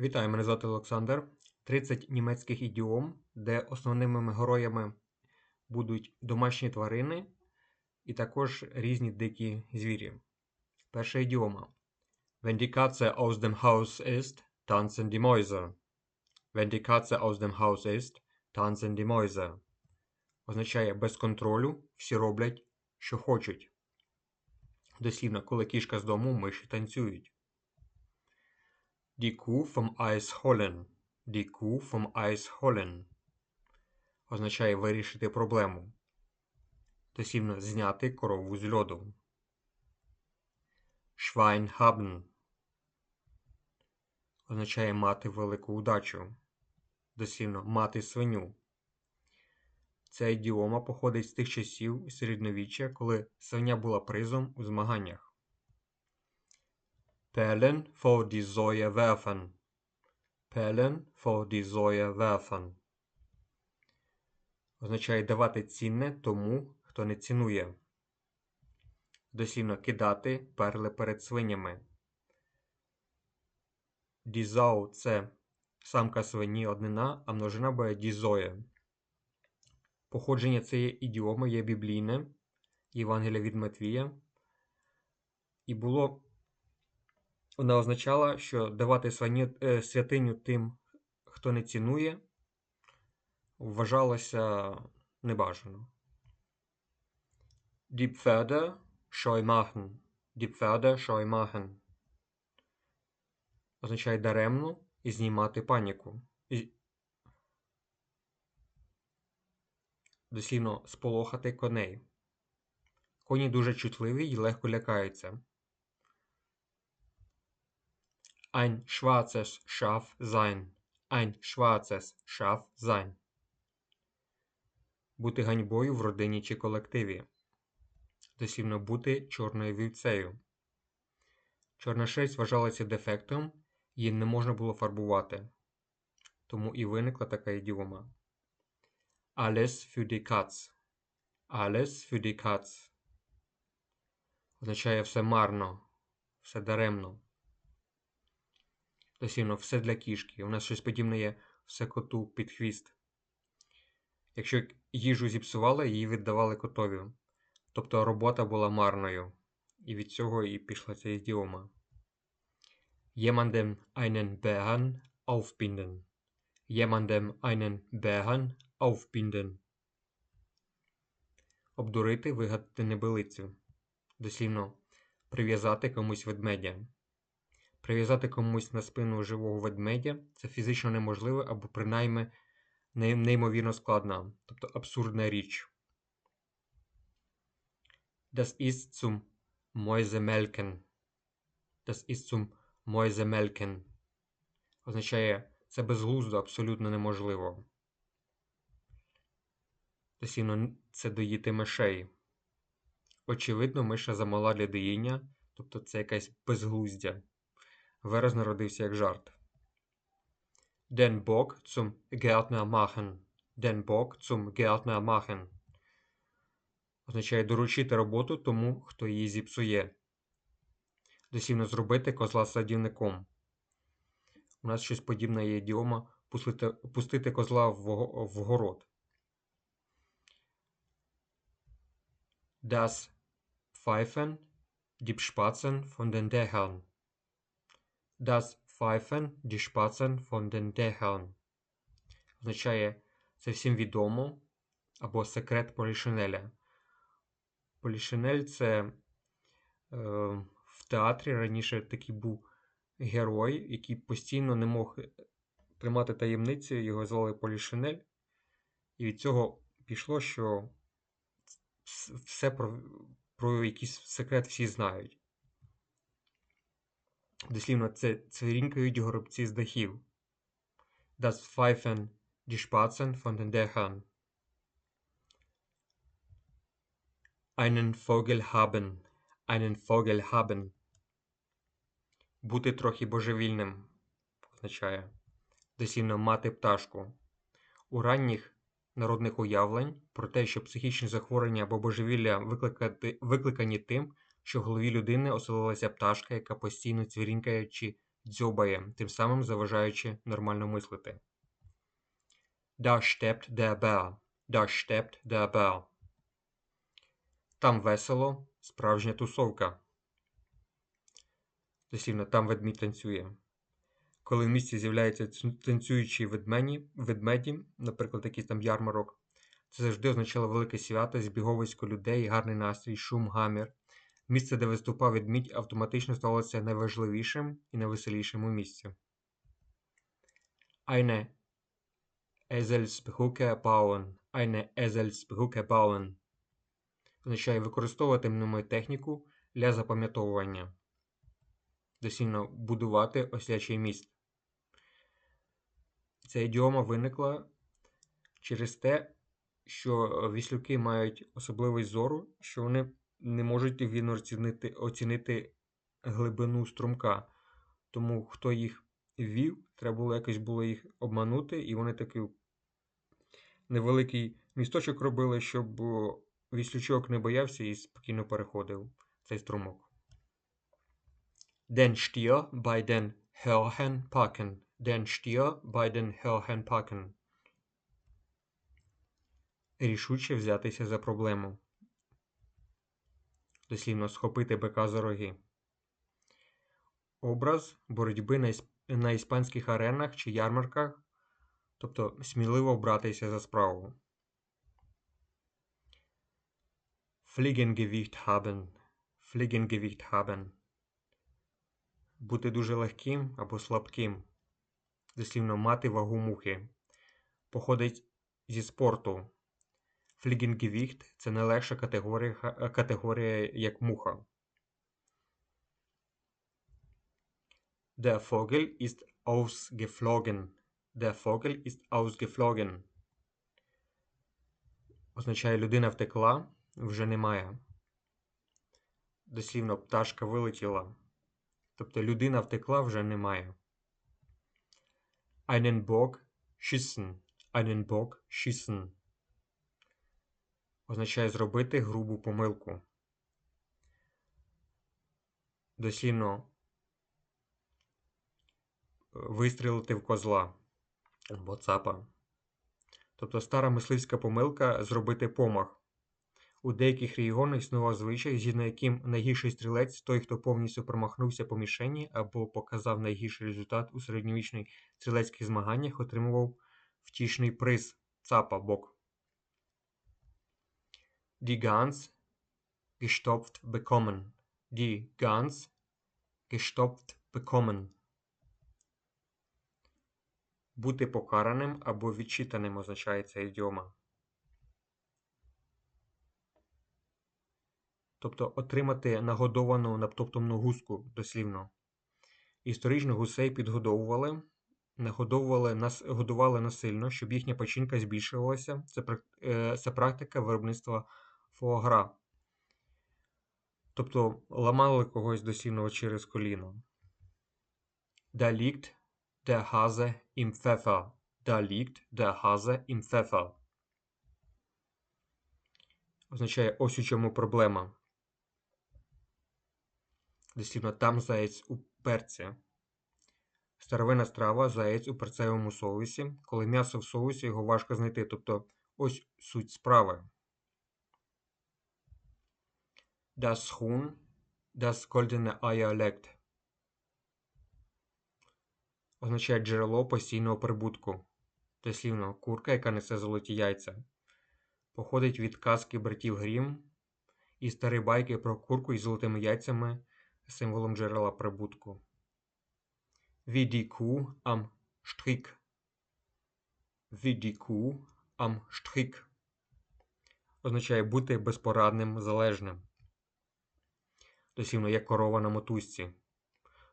Вітаю, мене звати Олександр. 30 німецьких ідіом, де основними героями будуть домашні тварини і також різні дикі звірі. Перша ідіома. Wenn die Katze aus dem Haus ist, tanzen die Mäuse. Wenn die Katze aus dem Haus ist, tanzen die Mäuse. Означає без контролю всі роблять, що хочуть. Дослівно, коли кішка з дому, миші танцюють. Die Kuh vom Eis holen. Die Kuh vom Eis holen. Означає вирішити проблему. Дослівно зняти корову з льоду. Schwein haben. Означає мати велику удачу. Дослівно мати свиню. Ця ідіома походить з тих часів середньовіччя, коли свиня була призом у змаганнях. Perlen vor die Säue werfen. Perlen vor die Säue werfen. Означає давати цінне тому, хто не цінує. Дослівно кидати перли перед свинями. Дізау це самка свині однина, а множина буде дізоє. Походження цієї ідіоми є біблійне, Євангелія від Матвія. І було вона означала, що давати е, святиню тим, хто не цінує, вважалося небажано. Die Pferde scheu machen. Die Pferde scheu machen. Означає даремно і знімати паніку. І... Дослівно сполохати коней. Коні дуже чутливі і легко лякаються. Ein schwarzes Schaf sein. Ein schwarzes Schaf sein. Бути ганьбою в родині чи колективі. Дослівно бути чорною вівцею. Чорна шерсть вважалася дефектом, її не можна було фарбувати. Тому і виникла така ідіома. Alles für die Katz. Alles für die Katz. Означає все марно, все даремно. Дослівно все для кішки. У нас щось подібне є все коту під хвіст. Якщо їжу зіпсували, її віддавали котові. Тобто робота була марною. І від цього і пішла ця ідіома. Jemandem einen Bären aufbinden. Jemandem einen Bären aufbinden. Обдурити, вигадати небелицю. Дослівно прив'язати комусь ведмедя. Прив'язати комусь на спину живого ведмедя це фізично неможливо або принаймні неймовірно складна, тобто абсурдна річ. Das ist zum Mäusemelken. Das ist zum Mäusemelken. Означає це безглуздо, абсолютно неможливо. Дослівно це доїти мишей. Очевидно, миша замала для доїння, тобто це якась безглуздя. Вираз народився як жарт. Den Bock zum Gärtner machen. Den Bock zum Gärtner machen. Означає доручити роботу тому, хто її зіпсує. Дослівно зробити козла садівником. У нас щось подібне є ідіома пустити, пустити козла в, в город. Das Pfeifen, die Spatzen von den Dächern. Das Pfeifen, die Spatzen von den Dächern. Означає це всім відомо або секрет Полішинеля. Полішинель це е, в театрі раніше такий був герой, який постійно не мог тримати таємниці, його звали Полішинель. І від цього пішло, що все про, про якийсь секрет всі знають. Дослівно це цвірінькають горобці з дахів. Das Pfeifen, die Spatzen von den Dächern. Einen Vogel haben. Einen Vogel haben. Бути трохи божевільним означає. Дослівно мати пташку. У ранніх народних уявлень про те, що психічні захворювання або божевілля викликані тим, що в голові людини оселилася пташка, яка постійно цвірінькає чи дзьобає, тим самим заважаючи нормально мислити. Da steppt der Bär. Da steppt der Bär. Там весело, справжня тусовка. Дослівно, там ведмідь танцює. Коли в місті з'являються цю- танцюючі ведмені, ведмеді, наприклад, якийсь там ярмарок, це завжди означало велике свято, збіговисько людей, гарний настрій, шум, гамір. Місце, де виступав ведмідь, автоматично сталося найважливішим і найвеселішим у місті. Eine Eselsbrücke bauen. Eine Eselsbrücke bauen. Означає використовувати мнемотехніку для запам'ятовування. Дослівно будувати ослячий міст. Ця ідіома виникла через те, що віслюки мають особливість зору, що вони не можуть вірно оцінити, оцінити глибину струмка. Тому хто їх вів, треба було якось було їх обманути, і вони такий невеликий місточок робили, щоб віслючок не боявся і спокійно переходив цей струмок. Den Stier bei den Hörhen packen. Den Stier bei den Hörhen packen. Рішуче взятися за проблему. Дослівно схопити бика за роги. Образ боротьби на, ісп... на іспанських аренах чи ярмарках, тобто сміливо братися за справу. Fliegengewicht haben. Fliegengewicht haben. Бути дуже легким або слабким. Дослівно мати вагу мухи. Походить зі спорту. Флігенгевіхт це не легша категорія, категорія як муха. Der Vogel ist ausgeflogen. Der Vogel ist ausgeflogen. Означає людина втекла, вже немає. Дослівно пташка вилетіла. Тобто людина втекла, вже немає. Einen Bock schießen. Einen Bock schießen. Означає зробити грубу помилку. Дослівно вистрілити в козла або цапа. Тобто стара мисливська помилка зробити помах. У деяких регіонах існував звичай, згідно яким найгірший стрілець той, хто повністю промахнувся по мішені або показав найгірший результат у середньовічних стрілецьких змаганнях, отримував втішний приз цапа бок. Die Gans gestopft bekommen. Die Gans gestopft bekommen. Бути покараним або відчитаним означає ця ідіома. Тобто отримати нагодовану наптоптомну гуску дослівно. Історично гусей підгодовували, нагодовували нас, годували насильно, щоб їхня печінка збільшувалася. Це, е, це практика виробництва фуагра. Тобто ламали когось дослівно через коліно. Da liegt der Hase im Pfeffer. Da liegt der Hase. Означає ось у чому проблема. Дослівно там заєць у перці. Старовинна страва заєць у перцевому соусі. Коли м'ясо в соусі, його важко знайти. Тобто ось суть справи. Das Huhn, das Eier legt. Означає джерело постійного прибутку. Дослівно курка, яка несе золоті яйця. Походить від казки братів Грім і старі байки про курку із золотими яйцями, символом джерела прибутку. Strick. Wie die Kuh am Strick. Означає бути безпорадним, залежним. Дослівно як корова на мотузці.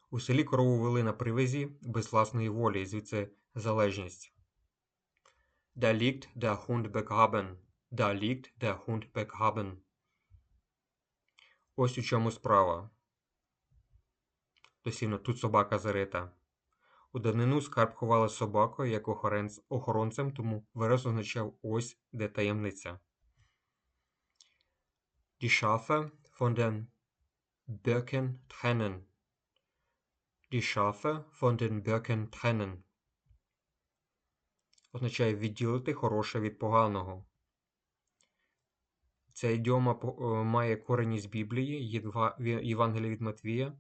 У селі корову вели на привязі без власної волі, звідси залежність. Da liegt der Hund begraben. Da liegt der Hund begraben. Ось у чому справа. Дослівно, тут собака зарита. У давнину скарб ховали собакою як охоронцем, тому вираз означав ось де таємниця. Die Schafe von den Birken trennen. die Schafe von den Birken trennen. Означає відділити хороше від поганого. Ця ідіома має корені з Біблії, Євангелія від Матвія.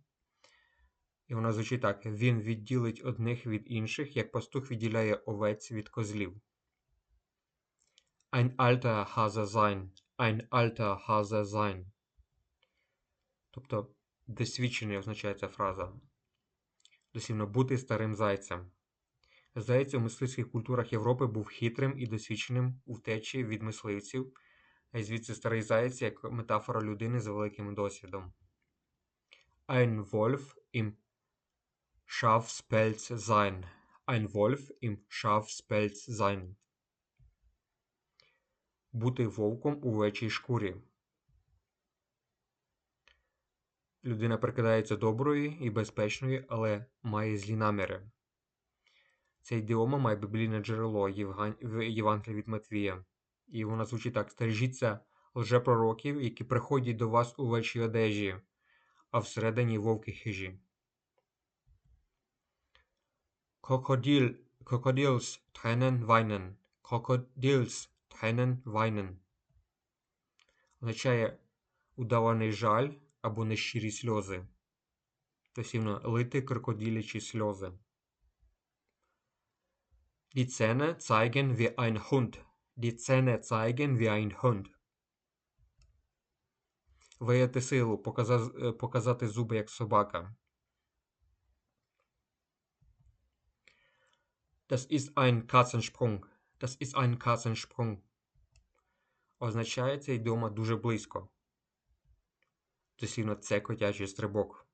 І вона звучить так: Він відділить одних від інших, як пастух відділяє овець від козлів. Ein alter Hase sein. Ein alter Hase sein. Тобто, досвідчений означає ця фраза. Дослівно бути старим зайцем. Заєць у мисливських культурах Європи був хитрим і досвідченим у втечі від мисливців, а й звідси старий заєць як метафора людини з великим досвідом. Ein Wolf im Schafspelz sein. Ein Wolf im Schafspelz sein. Бути вовком у вечій шкурі. Людина прикидається доброю і безпечною, але має злі наміри. Ця ідіома має біблійне джерело Євган... в Євангелії від Матвія. І вона звучить так: стережіться лжепророків, які приходять до вас у вечій одежі, а всередині вовки хижі. Krokodil, Krokodils Tränen weinen. Krokodils Tränen weinen. Означає удаваний жаль або нещирі сльози. Дослівно лити крокодилячі сльози. Die Zähne zeigen wie ein Hund. Die Zähne zeigen wie ein Hund. Вияти силу, показа- показати зуби як собака. Das ist ein Katzensprung. Das ist ein Katzensprung. Означає цей дома дуже близько. Дослівно це котячий стрибок.